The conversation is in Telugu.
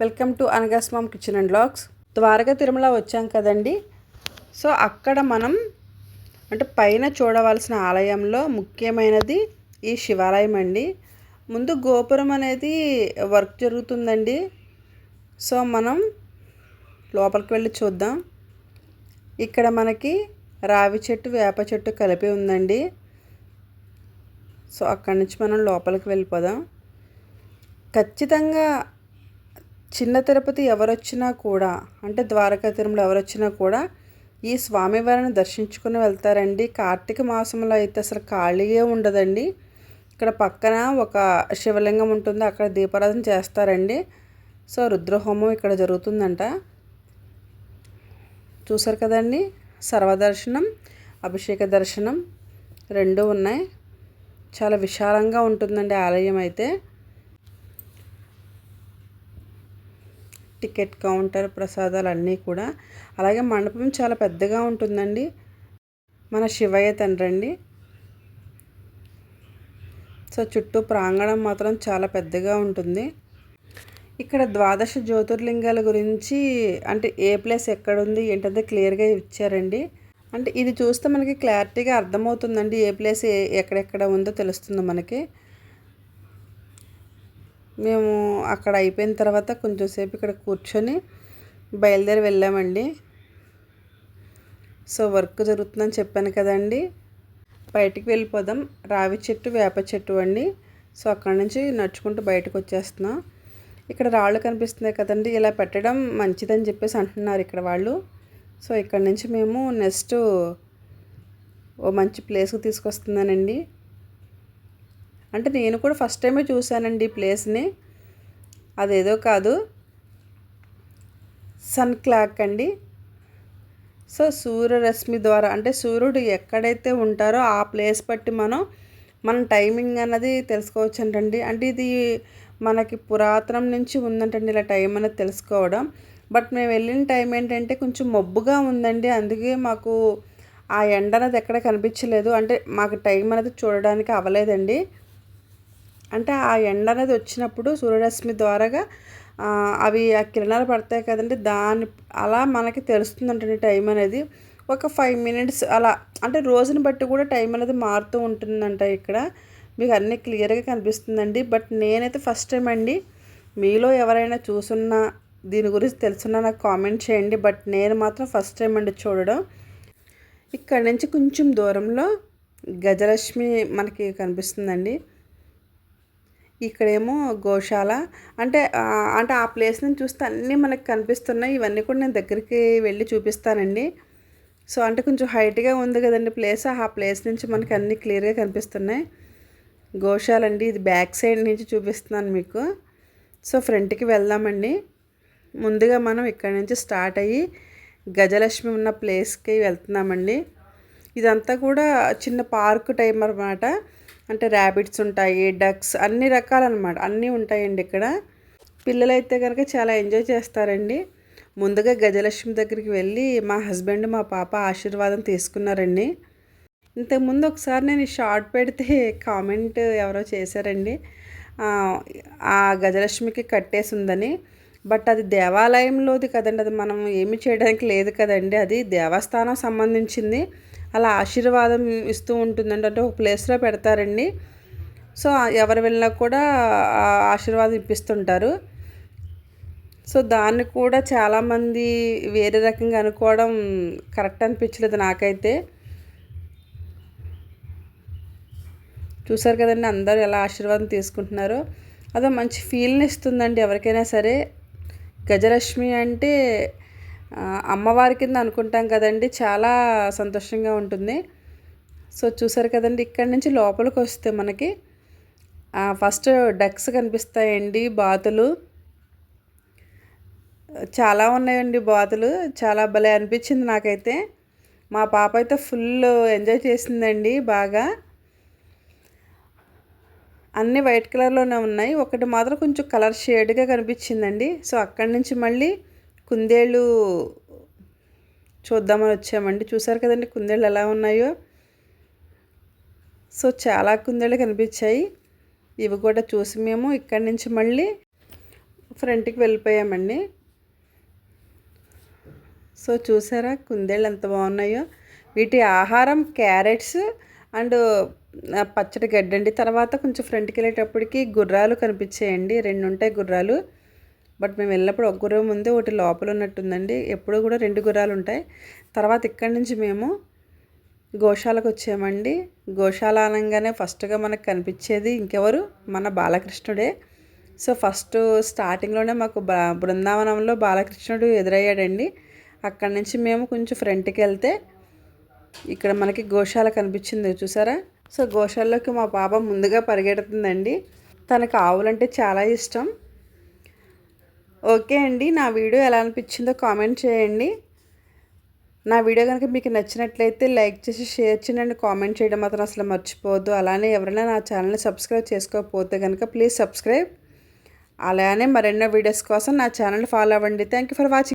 Welcome to అనగాస్మామ్ kitchen and blogs Dwaraka Tirumala వచ్చాం కదండి. సో అక్కడ మనం అంటే పైన చూడవలసిన ఆలయంలో ముఖ్యమైనది ఈ శివాలయం అండి. ముందు గోపురం అనేది వర్క్ జరుగుతుందండి. సో మనం లోపలికి వెళ్ళి చూద్దాం. ఇక్కడ మనకి రావి చెట్టు వేప చెట్టు కలిపి ఉందండి. సో అక్కడి నుంచి మనం లోపలికి వెళ్ళిపోదాం. ఖచ్చితంగా చిన్న తిరుపతి ఎవరొచ్చినా కూడా అంటే ద్వారకా తిరుమల ఎవరొచ్చినా కూడా ఈ స్వామివారిని దర్శించుకుని వెళ్తారండి. కార్తీక మాసంలో అయితే అసలు ఖాళీయే ఉండదండి. ఇక్కడ పక్కన ఒక శివలింగం ఉంటుంది అక్కడ దీపారాధన చేస్తారండి. సో రుద్రహోమం ఇక్కడ జరుగుతుందంట. చూసారు కదండి? సర్వదర్శనం అభిషేక దర్శనం రెండు ఉన్నాయి. చాలా విశాలంగా ఉంటుందండి ఆలయం అయితే. టికెట్ కౌంటర్ ప్రసాదాలు అన్నీ కూడా. అలాగే మండపం చాలా పెద్దగా ఉంటుందండి. మన శివయ్య తండ్రి అండి సో చుట్టూ ప్రాంగణం మాత్రం చాలా పెద్దగా ఉంటుంది. ఇక్కడ ద్వాదశ జ్యోతిర్లింగాల గురించి అంటే ఏ ప్లేస్ ఎక్కడుంది ఏంటంటే క్లియర్గా ఇచ్చారండి. అంటే ఇది చూస్తే మనకి క్లారిటీగా అర్థమవుతుందండి ఏ ప్లేస్ ఎక్కడెక్కడ ఉందో తెలుస్తుంది మనకి. మేము అక్కడ అయిపోయిన తర్వాత కొంచెం సేపు ఇక్కడ కూర్చొని బయలుదేరి వెళ్ళామండి. సో వర్క్ జరుగుతుందని చెప్పాను కదండి. బయటికి వెళ్ళిపోదాం. రావి చెట్టు వేప చెట్టు అండి. సో అక్కడ నుంచి నడుచుకుంటూ బయటకు వచ్చేస్తున్నాం. ఇక్కడ రాళ్ళు కనిపిస్తున్నాయి కదండి. ఇలా పెట్టడం మంచిదని చెప్పేసి అంటున్నారు ఇక్కడ వాళ్ళు. సో ఇక్కడ నుంచి మేము నెక్స్ట్ ఓ మంచి ప్లేస్కి తీసుకొస్తున్నానండి. అంటే నేను కూడా ఫస్ట్ టైమే చూశానండి ఈ ప్లేస్ని. అదేదో కాదు. సన్ క్లాక్ అండి. సో సూర్యరశ్మి ద్వారా అంటే సూర్యుడు ఎక్కడైతే ఉంటారో ఆ ప్లేస్ బట్టి మనం మన టైమింగ్ అన్నది తెలుసుకోవచ్చు అంటండి అంటే ఇది మనకి పురాతనం నుంచి ఉందంటండి ఇలా టైం అనేది తెలుసుకోవడం. బట్ మేము వెళ్ళిన టైం ఏంటంటే కొంచెం మబ్బుగా ఉందండి. అందుకే మాకు ఆ ఎండ అనేది ఎక్కడ కనిపించలేదు. అంటే మాకు టైం అనేది చూడడానికి అవ్వలేదండి. అంటే ఆ ఎండ అనేది వచ్చినప్పుడు సూర్యరశ్మి ద్వారాగా అవి ఆ కిరణాలు పడతాయి కదండి. దాని అలా మనకి తెలుస్తుందంటండి టైం అనేది ఒక ఫైవ్ మినిట్స్ అలా అంటే రోజుని బట్టి కూడా టైం అనేది మారుతూ ఉంటుందంట ఇక్కడ. మీకు అన్నీ క్లియర్గా కనిపిస్తుందండి. బట్ నేనైతే ఫస్ట్ టైం అండి మీలో ఎవరైనా చూసున్నా దీని గురించి తెలుసున్నా నాకు కామెంట్ చేయండి. బట్ నేను మాత్రం ఫస్ట్ టైం అండి చూడడం. ఇక్కడ నుంచి కొంచెం దూరంలో గజలక్ష్మి మనకి కనిపిస్తుందండి. ఇక్కడేమో గోశాల. అంటే అంటే ఆ ప్లేస్ నుంచి చూస్తే అన్నీ మనకు కనిపిస్తున్నాయి. ఇవన్నీ కూడా నేను దగ్గరికి వెళ్ళి చూపిస్తానండి. సో అంటే కొంచెం హైట్గా ఉంది కదండి ప్లేస్. ఆ ప్లేస్ నుంచి మనకి అన్నీ క్లియర్గా కనిపిస్తున్నాయి. గోశాల అండి. ఇది బ్యాక్ సైడ్ నుంచి చూపిస్తున్నాను మీకు. సో ఫ్రంట్కి వెళ్దామండి. ముందుగా మనం ఇక్కడ నుంచి స్టార్ట్ అయ్యి గజలక్ష్మి ఉన్న ప్లేస్కి వెళ్తున్నామండి. ఇదంతా కూడా చిన్న పార్క్ టైం అనమాట అంటే ర్యాబిట్స్ ఉంటాయి డక్స్ అన్ని రకాలన్నమాట. అన్నీ ఉంటాయండి ఇక్కడ. పిల్లలైతే కనుక చాలా ఎంజాయ్ చేస్తారండి. ముందుగా గజలక్ష్మి దగ్గరికి వెళ్ళి మా హస్బెండ్ మా పాప ఆశీర్వాదం తీసుకున్నారండి. ఇంతకుముందు ఒకసారి నేను షార్ట్ పెడితే కామెంట్ ఎవరో చేశారండి. ఆ గజలక్ష్మికి కట్టేసి ఉందని. బట్ అది దేవాలయంలోది కదండి అది మనం ఏమి చేయడానికి లేదు కదండి. అది దేవస్థానం సంబంధించింది. అలా ఆశీర్వాదం ఇస్తూ ఉంటుందండి. అంటే ఒక ప్లేస్లో పెడతారండి. సో ఎవరు వెళ్ళినా కూడా ఆశీర్వాదం ఇప్పిస్తుంటారు. సో దాన్ని కూడా చాలామంది వేరే రకంగా అనుకోవడం కరెక్ట్ అనిపించలేదు నాకైతే. చూసారు కదండి అందరూ ఎలా ఆశీర్వాదం తీసుకుంటున్నారో. అదో మంచి ఫీల్ని ఇస్తుందండి ఎవరికైనా సరే. గజలక్ష్మి అంటే అమ్మవారి కింద అనుకుంటాం కదండి చాలా సంతోషంగా ఉంటుంది. సో చూసారు కదండి ఇక్కడి నుంచి లోపలికి వస్తే మనకి ఫస్ట్ డక్స్ కనిపిస్తాయండి బాతులు. చాలా ఉన్నాయండి బాతులు చాలా భలే అనిపించింది నాకైతే. మా పాప అయితే ఫుల్ ఎంజాయ్ చేసిందండి బాగా. అన్నీ వైట్ కలర్లోనే ఉన్నాయి ఒకటి మాత్రం కొంచెం కలర్ షేడ్గా కనిపించిందండి. సో అక్కడి నుంచి మళ్ళీ కుందేళ్ళు చూద్దామని వచ్చామండి. చూసారు కదండి కుందేళ్ళు ఎలా ఉన్నాయో? సో చాలా కుందేళ్ళు కనిపించాయి. ఇవి కూడా చూసి మేము ఇక్కడి నుంచి మళ్ళీ ఫ్రంట్కి వెళ్ళిపోయామండి. సో చూసారా కుందేళ్ళు ఎంత బాగున్నాయో? వీటి ఆహారం క్యారెట్స్ అండ్ పచ్చడి గడ్డండి. తర్వాత కొంచెం ఫ్రంట్కి వెళ్ళేటప్పటికి గుర్రాలు కనిపించాయండి. రెండు ఉంటాయి గుర్రాలు. బట్ మేము వెళ్ళినప్పుడు ఒక గుర్రం ముందే ఒకటి లోపల ఉన్నట్టుందండి. ఎప్పుడు కూడా రెండు గుర్రాలు ఉంటాయి. తర్వాత ఇక్కడి నుంచి మేము గోశాలకు వచ్చామండి. గోశాల అనగానే ఫస్ట్గా మనకు కనిపించేది ఇంకెవరు? మన బాలకృష్ణుడే. సో ఫస్ట్ స్టార్టింగ్లోనే మాకు బృందావనంలో బాలకృష్ణుడు ఎదురయ్యాడండి. అక్కడి నుంచి మేము కొంచెం ఫ్రంట్కి వెళ్తే ఇక్కడ మనకి గోశాల కనిపించింది చూసారా? సో గోశాలలోకి మా పాప ముందుగా పరిగెడుతుందండి. తనకు ఆవులంటే చాలా ఇష్టం. ఓకే అండి. నా వీడియో ఎలా అనిపించిందో కామెంట్ చేయండి. నా వీడియో కనుక మీకు నచ్చినట్లయితే లైక్ చేసి షేర్ చేయండి కామెంట్ చేయడం మాత్రం అసలు మర్చిపోవద్దు. అలానే ఎవరైనా నా ఛానల్ని సబ్స్క్రైబ్ చేసుకోకపోతే కనుక ప్లీజ్ సబ్స్క్రైబ్. అలానే మరెన్నో వీడియోస్ కోసం నా ఛానల్ ఫాలో అవ్వండి. Thank you for watching.